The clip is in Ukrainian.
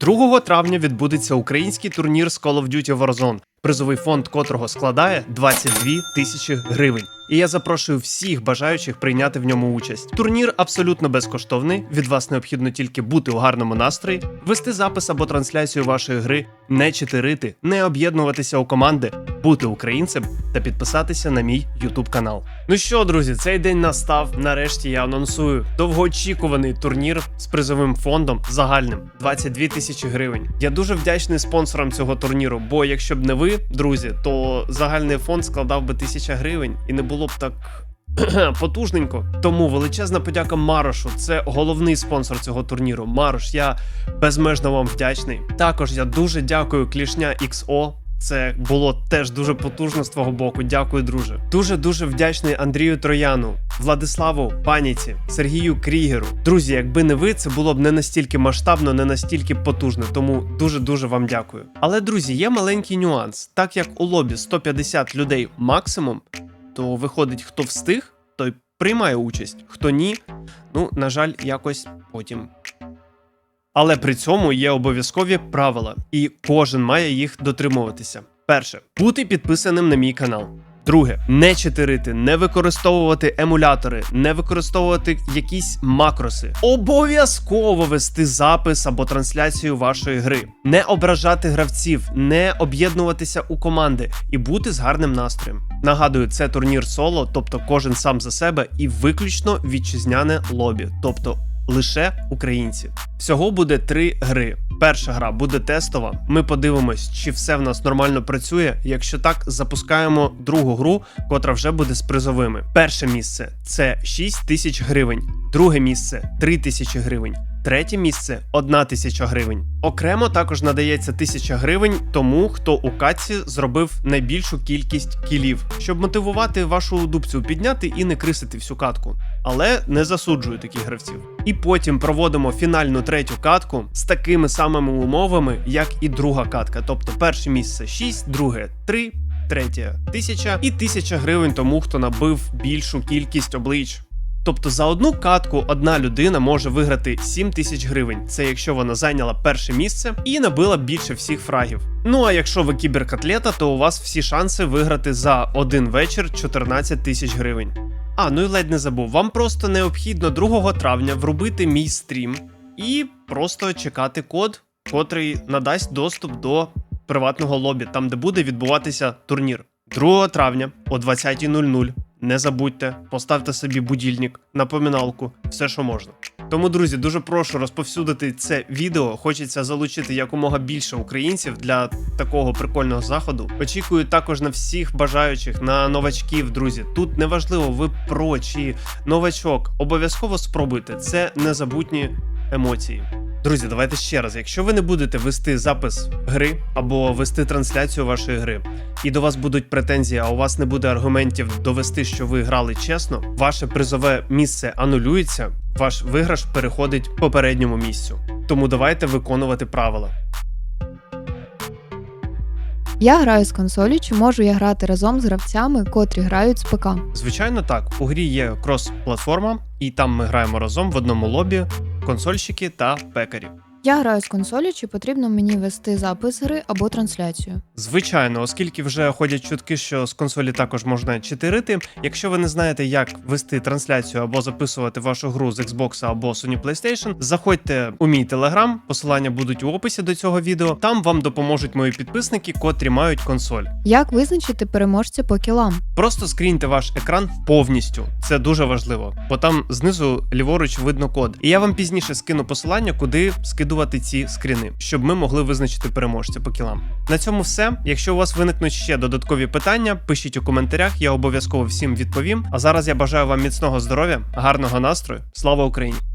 2 травня відбудеться український турнір з Call of Duty Warzone, призовий фонд котрого складає 22 тисячі гривень. І я запрошую всіх бажаючих прийняти в ньому участь. Турнір абсолютно безкоштовний. Від вас необхідно тільки бути у гарному настрої, вести запис або трансляцію вашої гри, не читерити, не об'єднуватися у команди, бути українцем та підписатися на мій YouTube канал. Ну що, друзі, цей день настав. Нарешті я анонсую довгоочікуваний турнір з призовим фондом загальним 22 тисячі гривень. Я дуже вдячний спонсорам цього турніру, бо якщо б не ви, друзі, то загальний фонд складав би 1000 гривень і не було б так. Потужненько. Тому величезна подяка Марошу. Це головний спонсор цього турніру. Марош, я безмежно вам вдячний. Також я дуже дякую Клішня XO. Це було теж дуже потужно з твого боку. Дякую, друже. Дуже дуже вдячний Андрію Трояну, Владиславу Паніці, Сергію Крігеру. Друзі, якби не ви, це було б не настільки масштабно, не настільки потужно. Тому дуже дуже вам дякую. Але друзі, є маленький нюанс. Так як у лобі 150 людей максимум, то виходить, хто встиг, той приймає участь. Хто ні, ну на жаль, якось потім. Але при цьому є обов'язкові правила, і кожен має їх дотримуватися. Перше бути підписаним на мій канал. Друге, не читерити, не використовувати емулятори, не використовувати якісь макроси. Обов'язково вести запис або трансляцію вашої гри, не ображати гравців, не об'єднуватися у команди і бути з гарним настроєм. Нагадую, це турнір соло, тобто кожен сам за себе, і виключно вітчизняне лобі, тобто лише українці. Всього буде три гри. Перша гра буде тестова. Ми подивимось, чи все в нас нормально працює. Якщо так, запускаємо другу гру, котра вже буде з призовими. Перше місце це 6 тисяч гривень, друге місце 3 тисячі гривень. Третє місце 1 тисяча гривень. Окремо також надається 1000 гривень тому, хто у катці зробив найбільшу кількість кілів, щоб мотивувати вашу дубцю підняти і не крисити всю катку. Але не засуджую таких гравців. І потім проводимо фінальну третю катку з такими самими умовами, як і друга катка. Тобто перше місце 6, друге 3, третє 1000 і 1000 гривень тому, хто набив більшу кількість облич. Тобто за одну катку одна людина може виграти 7 тисяч гривень. Це якщо вона зайняла перше місце і набила більше всіх фрагів. Ну а якщо ви кіберкатлета, то у вас всі шанси виграти за один вечір 14 тисяч гривень. А, ну і ледь не забув. Вам просто необхідно 2 травня врубити мій стрім і просто чекати код, котрий надасть доступ до приватного лобі, там де буде відбуватися турнір. 2 травня о 20.00. Не забудьте, поставте собі будильник, напоминалку, все, що можна. Тому, друзі, дуже прошу розповсюдити це відео. Хочеться залучити якомога більше українців для такого прикольного заходу. Очікую також на всіх бажаючих, на новачків, друзі. Тут неважливо, ви про чи новачок. Обов'язково спробуйте. Це незабутні емоції. Друзі, давайте ще раз. Якщо ви не будете вести запис гри або вести трансляцію вашої гри, і до вас будуть претензії, а у вас не буде аргументів довести, що ви грали чесно, ваше призове місце анулюється, ваш виграш переходить попередньому місцю. Тому давайте виконувати правила. Я граю з консолі, чи можу я грати разом з гравцями, котрі грають з ПК? Звичайно, так. У грі є крос-платформа, і там ми граємо разом в одному лобі консольщики та пекарі. Я граю з консолі, чи потрібно мені вести запис гри або трансляцію? Звичайно, оскільки вже ходять чутки, що з консолі також можна читерити. Якщо ви не знаєте, як вести трансляцію або записувати вашу гру з Xbox або Sony PlayStation, заходьте у мій телеграм, посилання будуть у описі до цього відео. Там вам допоможуть мої підписники, котрі мають консоль. Як визначити переможця по кілам? Просто скріньте ваш екран повністю. Це дуже важливо, бо там знизу ліворуч видно код. І я вам пізніше скину посилання, куди скидувати ці скріни, щоб ми могли визначити переможця по кілам. На цьому все. Якщо у вас виникнуть ще додаткові питання, пишіть у коментарях, я обов'язково всім відповім. А зараз я бажаю вам міцного здоров'я, гарного настрою. Слава Україні!